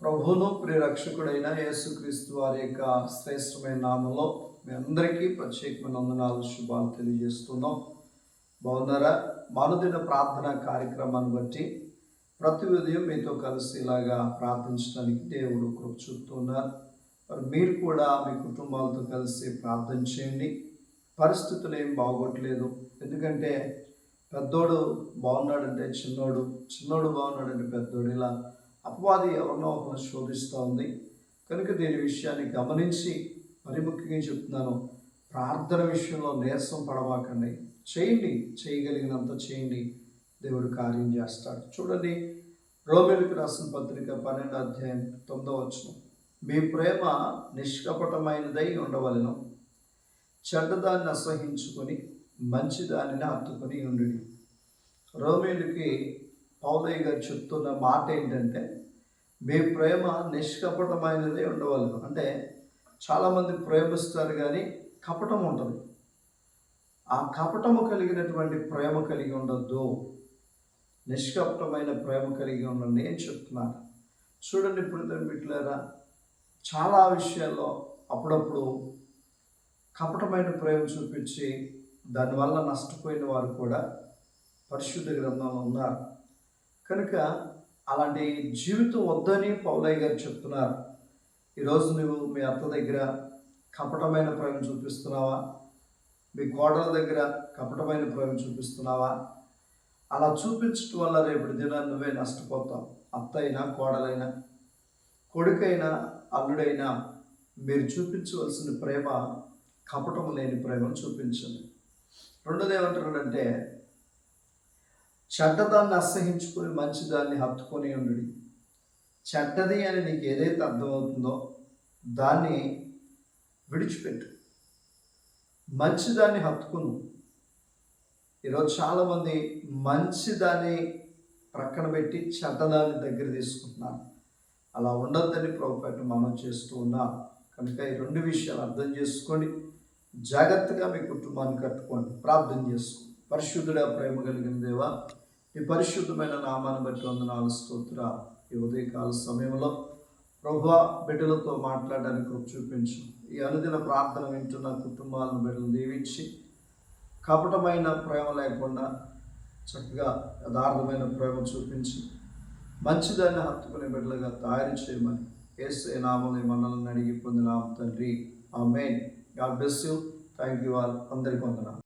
ప్రభును ప్రియరక్షకుడైన యేసుక్రీస్తు వారి యొక్క శ్రేష్టమైన నామంలో మీ అందరికీ ప్రత్యేకమైన వందనాలు శుభాలు తెలియజేస్తున్నాం. బాగున్నారా? మరుదిన ప్రార్థన కార్యక్రమాన్ని బట్టి ప్రతి ఉదయం మీతో కలిసి ఇలాగా ప్రార్థించడానికి దేవుడు కృప చూపుతున్నారు. మరి మీరు కూడా మీ కుటుంబాలతో కలిసి ప్రార్థన చేయండి. పరిస్థితులు ఏం బాగోట్లేదు. ఎందుకంటే పెద్దోడు బాగున్నాడంటే చిన్నోడు చిన్నోడు బాగున్నాడంటే పెద్దోడు. ఇలా అపవాది ఎవరినో ఒకరిని శోధిస్తూ ఉంది కనుక దీని విషయాన్ని గమనించి మరి ముఖ్యంగా చెప్తున్నాను ప్రార్థన విషయంలో నీరసం పడవాకండి చేయండి చేయగలిగినంత చేయండి. దేవుడు కార్యం చేస్తాడు. చూడండి రోమిలకు రాసిన పత్రిక పన్నెండు అధ్యాయం తొమ్మిదవ వచ్చిన మీ ప్రేమ నిష్కపటమైనదై ఉండవలను. చెడ్డదాన్ని అసహించుకొని మంచిదానిని హత్తుకొని ఉండి రోమిలకి పౌలయ్య గారు చెప్తున్న మాట ఏంటంటే మీ ప్రేమ నిష్కపటమైనదే ఉండవలను అంటే చాలామంది ప్రేమిస్తారు కానీ కపటం ఉంటుంది. ఆ కపటము కలిగినటువంటి ప్రేమ కలిగి ఉండద్దు. నిష్కపటమైన ప్రేమ కలిగి ఉండండి అని చెప్తున్నారు చూడండి ఇప్పుడు బిడ్డలారా చాలా విషయాల్లో అప్పుడప్పుడు కపటమైన ప్రేమ చూపించి దానివల్ల నష్టపోయిన వారు కూడా పరిశుద్ధ గ్రంథంలో ఉన్నారు. కనుక అలాంటి జీవితం వద్దని పౌలయ్య గారు చెప్తున్నారు. ఈరోజు నువ్వు మీ అత్త దగ్గర కపటమైన ప్రేమ చూపిస్తున్నావా? మీ కోడల దగ్గర కపటమైన ప్రేమ చూపిస్తున్నావా? అలా చూపించడం వల్ల రేపటి దినాన్ని నువ్వే నష్టపోతావు. అత్త అయినా కోడలైనా కొడుకైనా అల్లుడైనా మీరు చూపించవలసిన ప్రేమ కపటం లేని ప్రేమను చూపించండి. రెండోది ఏమంటున్నాడంటే చెడ్డదాన్ని అసహించుకొని మంచిదాన్ని హత్తుకొని ఉండడు చెడ్డది అని నీకు ఏదైతే అర్థమవుతుందో దాన్ని విడిచిపెట్టు. మంచిదాన్ని హత్తుకును. ఈరోజు చాలామంది మంచిదాన్ని ప్రక్కన పెట్టి చెడ్డదాన్ని దగ్గర తీసుకుంటున్నారు. అలా ఉండొద్దని ప్రభుపేట మనం చేస్తూ ఉన్నాం కనుక ఈ రెండు విషయాలు అర్థం చేసుకోండి. జాగ్రత్తగా మీ కుటుంబాన్ని కట్టుకోండి. ప్రార్థన చేసుకోండి. పరిశుద్ధుడా ప్రేమ కలిగిన దేవా ఈ పరిశుద్ధమైన నామాన్ని బట్టి వందనాలు స్తోత్ర ఈ ఉదయకాల సమయంలో ప్రభు బిడ్డలతో మాట్లాడడానికి చూపించు. ఈ అనుదిన ప్రార్థన వింటున్న కుటుంబాలను బిడ్డలు దీవించి కపటమైన ప్రేమ లేకుండా చక్కగా యథార్థమైన ప్రేమ చూపించి మంచిదాన్ని హత్తుకునే బిడ్డలుగా తయారు చేయమని ఏసే నామని మనల్ని అడిగి పొందిన తండ్రి. Amen God bless you. Thank you all. అందరికీ వందనాలు.